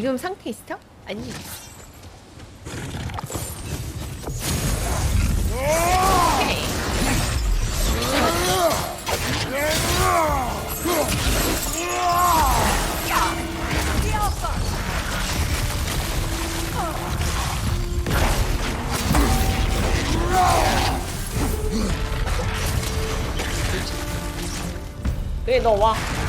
지금 상태 있어? 아니. 그래 너 와.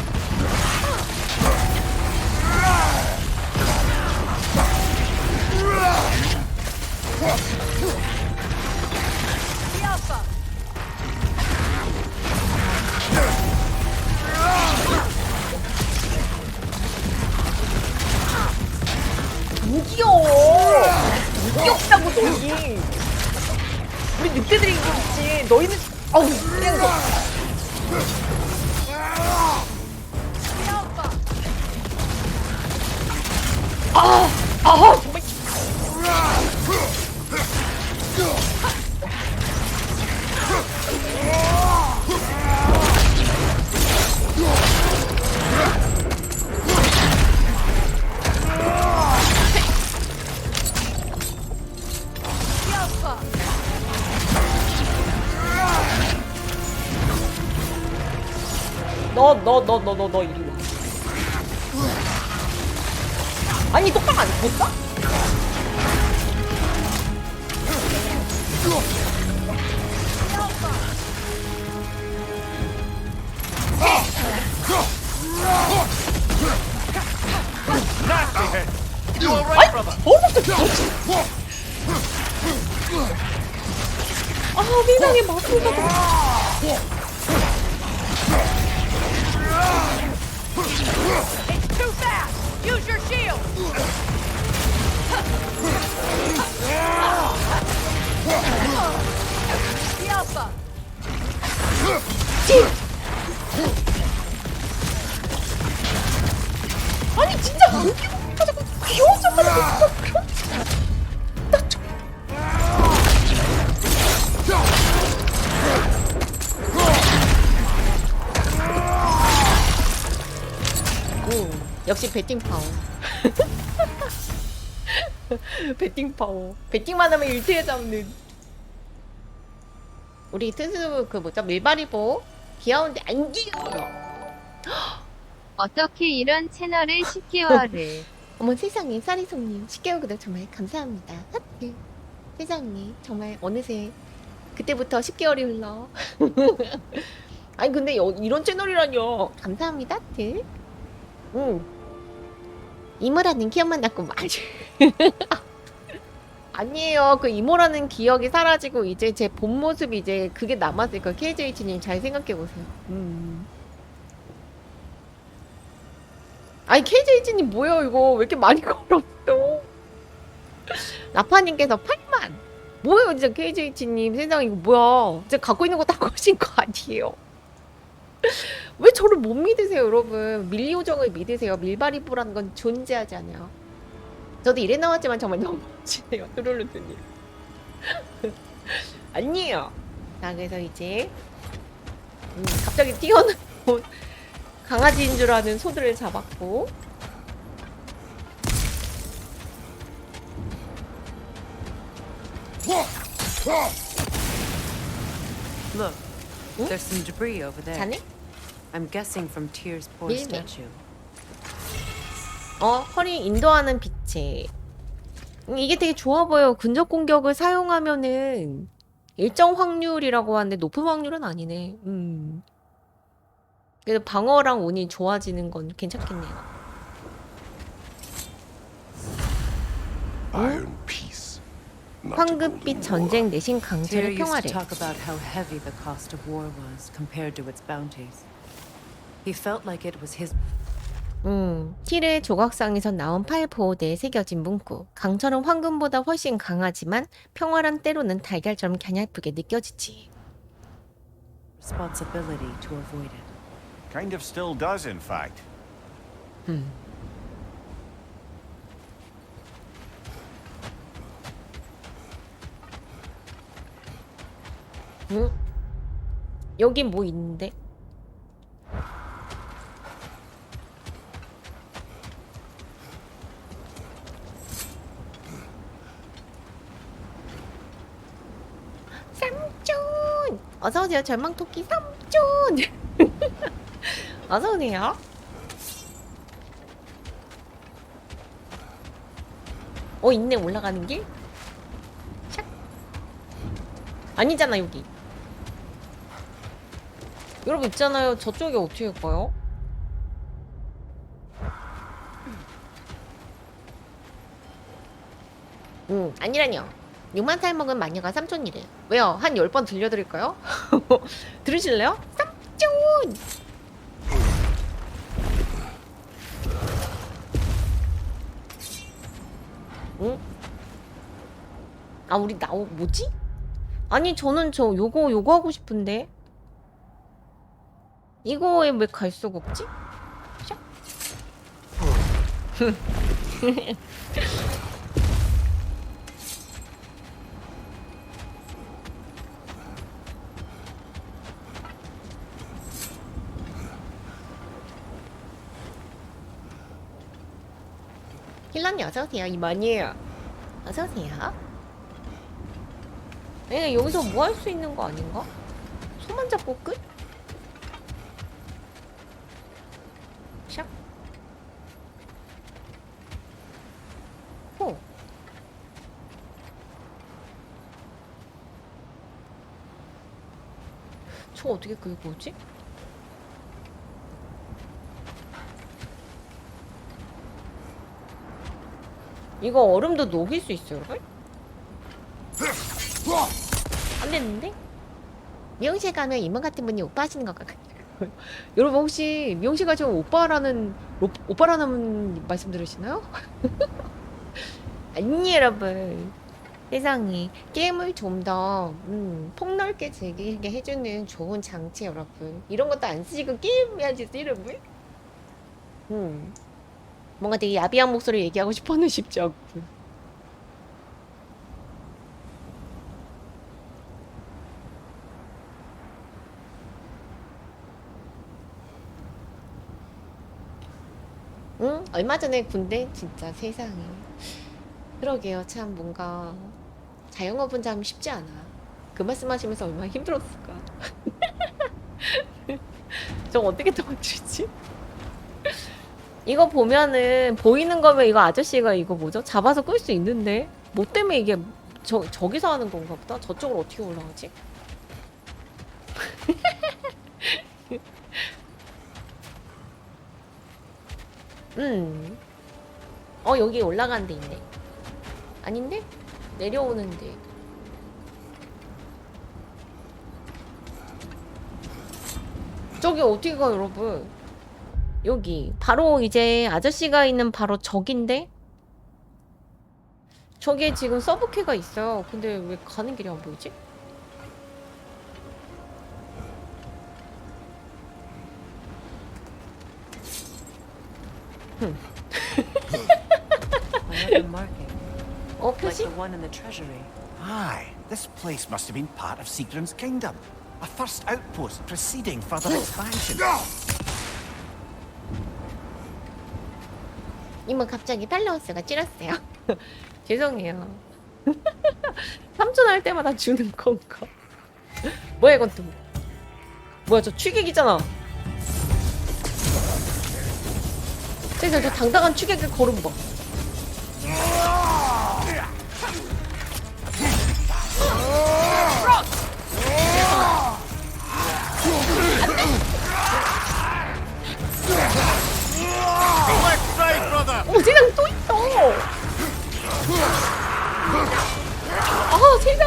아, 아 정말. 너, 너, 너, 너, 너, 너 이리 와. 아니 똑바로 안 줬어? 아 세상에 마술가 아니 진짜 안 귀여우니까 자꾸 귀여워졌다고 그런 나 좀... 오, 역시 배팅 파워. 배팅 파워. 배팅만 하면 일체에 잡는. 우리 트스 그 뭐죠? 밀바리보 귀여운데 안 귀여워요. 어떻게 이런 채널을 10개월을 어머 세상에 쌀이송님. 10개월 구독 정말. 감사합니다. 하트 세상에 정말 어느새 그때부터 10개월이 흘러. 아니 근데 여- 이런 채널이라뇨. 감사합니다 하트 응. 이모라는 기억만 남고 맞아 아니에요. 그 이모라는 기억이 사라지고 이제 제 본 모습이 이제 그게 거예요 KJH님 잘 생각해 보세요. 음. 아니 KJH님 뭐예요 이거? 왜 이렇게 많이 걸었어? 나파님께서 8만! 뭐예요 진짜 KJH님 세상 이거 뭐야? 진짜 갖고 있는 거 다 거신 거 아니에요? 왜 저를 못 믿으세요 여러분? 밀리오정을 믿으세요. 밀바리보라는 건 존재하지 않아요 저도 이래 나왔지만 정말 너무 멋지네요 트롤루트님 아니에요 자 그래서 이제 음, 갑자기 뛰어나온 강아지인 줄 아는 소들을 잡았고 Look, Hmm? there's some debris over there. 자네? I'm guessing from Tyr's poor Really? statue. 어 허리 인도하는 빛에 음, 이게 되게 좋아 보여 근접 공격을 사용하면은 일정 확률이라고 하는데 높은 확률은 아니네 음 그래도 방어랑 운이 좋아지는 건 괜찮겠네요 Iron peace. Not a golden 황금빛 전쟁 내신 used to 평화를 talk about how heavy the cost of war was compared to its bounties. He felt like it was his 음, 틸의 조각상에서 나온 팔 보호대에 새겨진 문구. 강철은 황금보다 훨씬 강하지만 평화란 때로는 달걀처럼 갸냘프게 느껴지지. responsibility to avoid it. Kind of still does, in fact. 응? 여기 뭐 있는데? 어서오세요. 절망토끼 삼촌. 어서오세요. 어 있네. 올라가는 길? 샥 아니잖아 여기. 여러분 있잖아요. 저쪽에 어떻게 가요? 음 아니라뇨 6만 살 먹은 마녀가 삼촌이래 왜요? 한 10번 들려드릴까요? 들으실래요? 삼촌 응? 아 우리 나오 뭐지? 아니 저는 저 요거 요거 하고 싶은데 이거에 왜 갈 수가 없지? 샥. 힐러님 어서오세요 이만이에요 어서오세요 에 여기서 뭐 할 수 있는 거 아닌가? 손만 잡고 끝? 샥 호. 저 어떻게 긁고 오지? 이거 얼음도 녹일 수 있어요, 여러분? 안 됐는데? 미용실 가면 이모 같은 분이 오빠 하시는 것 같아요. 여러분 혹시 미용실 가시면 오빠라는 오, 오빠라는 말씀 들으시나요? 아니 여러분 세상에 게임을 좀 더 음, 폭넓게 즐기게 해주는 좋은 장치 여러분 이런 것도 안 쓰시고 게임 해야지 여러분 음 뭔가 되게 야비한 목소리 얘기하고 싶어는 쉽지 않고 응? 얼마 전에 군대? 진짜 세상에. 그러게요. 참 뭔가 자영업은 참 쉽지 않아. 그 말씀하시면서 얼마나 힘들었을까. 저 어떻게 도와주지? 이거 보면은 보이는 거면 이거 아저씨가 이거 뭐죠? 잡아서 끌 수 있는데 뭐 때문에 이게 저 저기서 하는 건가 보다 저쪽으로 어떻게 올라가지? 음. 어, 여기 올라가는 데 있네. 아닌데? 내려오는데. 저기 어떻게 가, 여러분? 여기. 바로 이제 아저씨가 있는 바로 저긴데? 저기에 지금 서브캐가 있어요. 근데 왜 가는 길이 안 보이지? Another marking, 어, like 표시? the one in the treasury. Aye, this place must have been part of Siegfried's kingdom. A first outpost preceding further expansion. 이모 갑자기 팔로우스가 찌렸어요. 죄송해요. 삼촌 할 때마다 주는 건가? 뭐야 이건 또? 뭐야 저 추객이잖아. 세상 저 당당한 추객의 걸음 봐.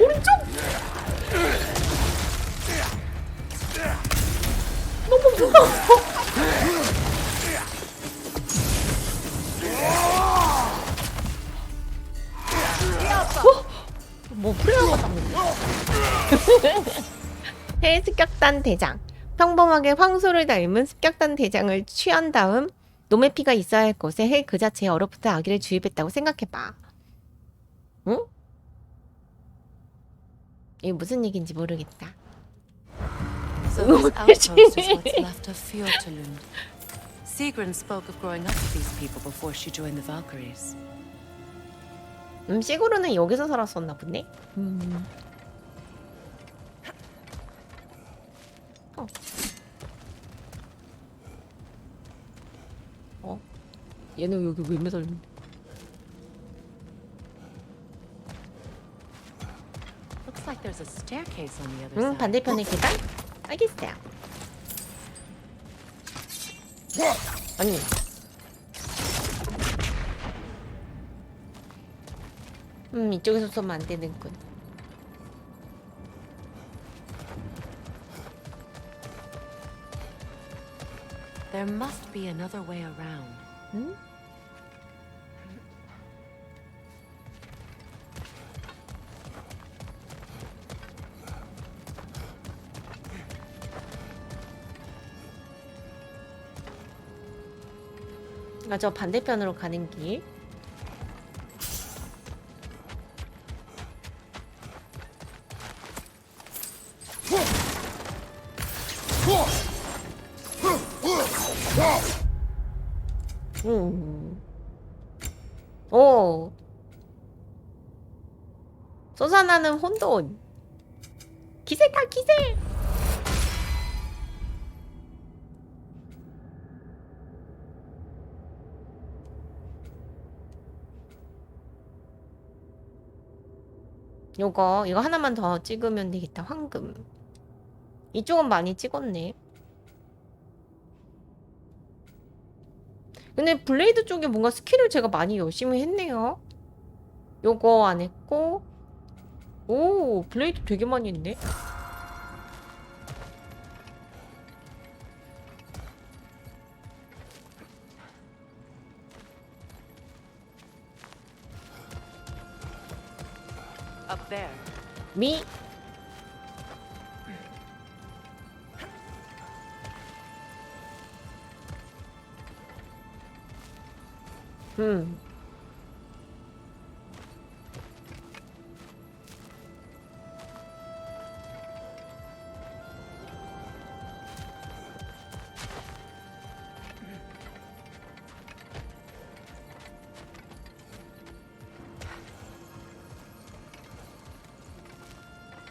오른쪽! 너무 무서워! 어? 뭐 프레어가 잡는 헬스격단 대장 평범하게 황소를 닮은 습격단 대장을 취한 다음 놈의 피가 있어야 할 곳에 해 그 자체에 얼어붙은 아기를 주입했다고 생각해봐. 응? 이게 무슨 얘기인지 모르겠다. So this outpost is what's left of Fjordlund. Sigrun spoke of growing up with these people before she joined the Valkyries. 음, 시구르는 여기서 살았었나 보네. 음. 얘는 여기 왜 매달렸는데? Looks like there's a staircase on the other 응, side. 반대편의 계단? 알겠어요. 아니. 음, 이쪽에서 쏘면 안 되는군. There must be another way around. 응? 아, 저 반대편으로 가는 길. 음. 오. 솟아나는 혼돈. 기세다 기세. 요거 이거 하나만 더 찍으면 되겠다. 황금. 이쪽은 많이 찍었네. 근데 블레이드 쪽에 뭔가 스킬을 제가 많이 열심히 했네요. 요거 안 했고 오 블레이드 되게 많이 했네. Up there. 미 음.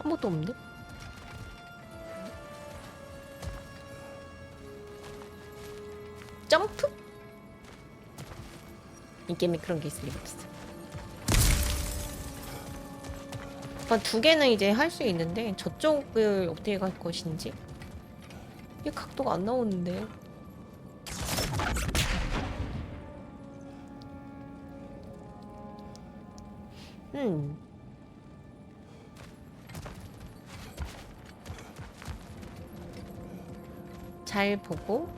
아무것도 없는데? 점프? 이 게임에 그런 게 있을 리가 없어. 아, 두 개는 이제 할 수 있는데 저쪽을 어떻게 갈 것인지 이게 각도가 안 나오는데. 음. 잘 보고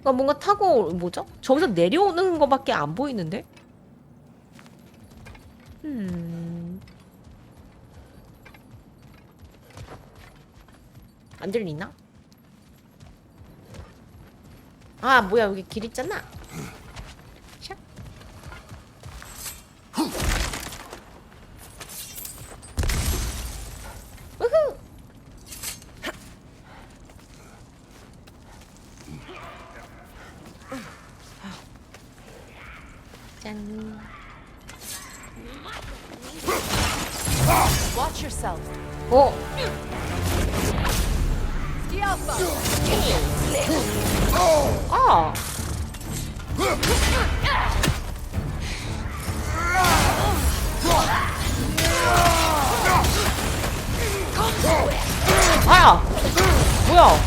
그러니까 뭔가 타고 뭐죠? 저기서 내려오는 거밖에 안 보이는데? 음. 안 들리나? 아 뭐야 여기 길 있잖아. 샥. 우후. 짠. Watch yourself. 오. 아. 아! 뭐야?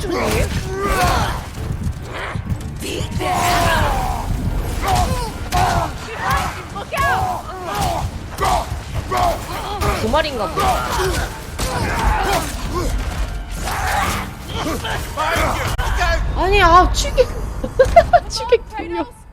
줄이니? 마리인가 보다. 아니 아 추격 추격 두 명.